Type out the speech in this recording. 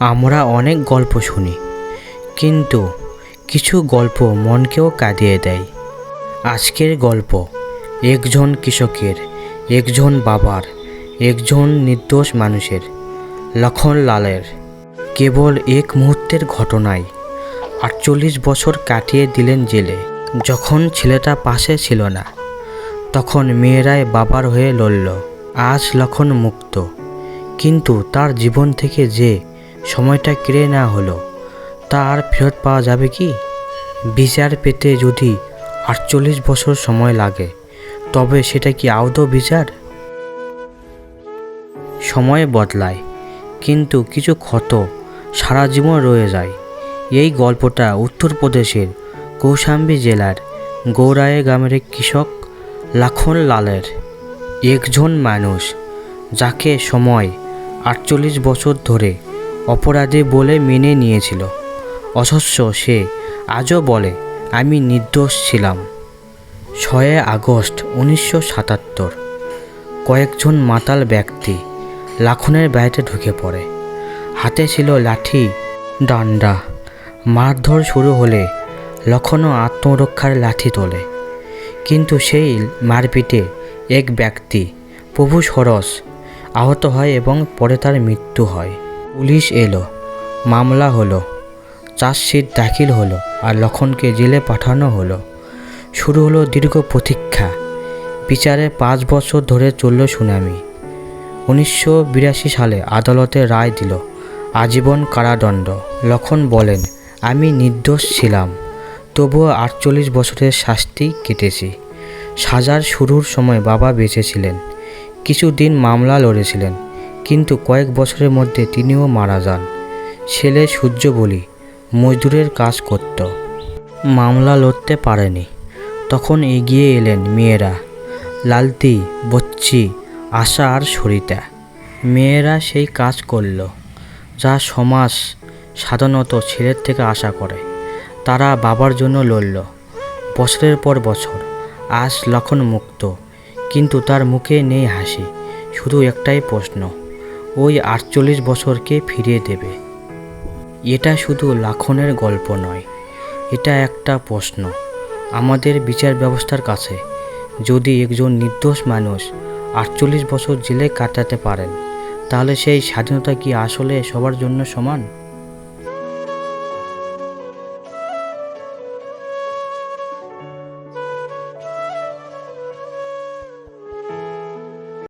আমরা অনেক গল্প শুনি, কিন্তু কিছু গল্প মনকেও কাঁদিয়ে দেয়। আজকের গল্প, একজন কৃষকের, একজন বাবার, একজন নির্দোষ মানুষের লখন লক্ষণলালের কেবল এক মুহূর্তের ঘটনায় আটচল্লিশ বছর কাটিয়ে দিলেন জেলে। যখন ছেলেটা পাশে ছিল না, তখন মেয়েরাই বাবার হয়ে লড়ল। আজ লক্ষণ মুক্ত, কিন্তু তার জীবন থেকে যে সময়টা কেড়ে নেওয়া হলো। তা আর ফেরত পাওয়া যাবে কি? বিচার পেতে যদি আটচল্লিশ বছর সময় লাগে, তবে সেটা কি আদৌ বিচার? সময় বদলায়, কিন্তু কিছু ক্ষত সারা জীবন রয়ে যায়। এই গল্পটা উত্তরপ্রদেশের কৌশাম্বী জেলার গৌরায়ে গ্রামের এক কৃষক লাখন লালের একজন মানুষ, যাকে সময় আটচল্লিশ বছর ধরে অপরাধী বলে মেনে নিয়েছিল। অথচ সে, আজও বলে, আমি নির্দোষ ছিলাম। ছয় আগস্ট উনিশশো সাতাত্তর। কয়েকজন মাতাল ব্যক্তি লাখনের বাড়িতে ঢুকে পড়ে। হাতে ছিল লাঠি, ডান্ডা। মারধর শুরু হলে লক্ষণও আত্মরক্ষার লাঠি তোলে। কিন্তু সেই মারপিটে এক ব্যক্তি প্রভু সরস আহত হয় এবং পরে তার মৃত্যু হয়। পুলিশ এলো, মামলা হলো, চার্জশিট দাখিল হলো আর লক্ষণকে জেলে পাঠানো হলো। শুরু হলো দীর্ঘ প্রতীক্ষা। বিচারে পাঁচ বছর ধরে চলল শুনানি। উনিশশো বিরাশি সালে আদালতে রায় দিল, আজীবন কারাদণ্ড। লক্ষণ বলেন, আমি নির্দোষ ছিলাম, তবুও আটচল্লিশ বছরের শাস্তি কেটেছি। সাজার শুরুর সময় বাবা বেঁচেছিলেন কিছুদিন মামলা লড়েছিলেন কিন্তু কয়েক বছরের মধ্যে তিনিও মারা যান। ছেলে সূর্য বলি মজদুরের কাজ করত। মামলা লড়তে পারেনি। তখন এগিয়ে এলেন মেয়েরা। লালতি, বচ্চি, আশা আর সরিতা। মেয়েরা সেই কাজ করল, যা সমাজ সাধারণত ছেলের থেকে আশা করে। তারা বাবার জন্য লড়ল, বছরের পর বছর। আজ লক্ষণ মুক্ত কিন্তু তার মুখে নেই হাসি, শুধু একটাই প্রশ্ন ওই আটচল্লিশ বছরকে ফিরিয়ে দেবে। এটা শুধু লাখনের গল্প নয়, এটা একটা প্রশ্ন। আমাদের বিচার ব্যবস্থার কাছে যদি একজন নির্দোষ মানুষ আটচল্লিশ বছর জেলে কাটাতে পারেন, তাহলে সেই স্বাধীনতা কি আসলে সবার জন্য সমান?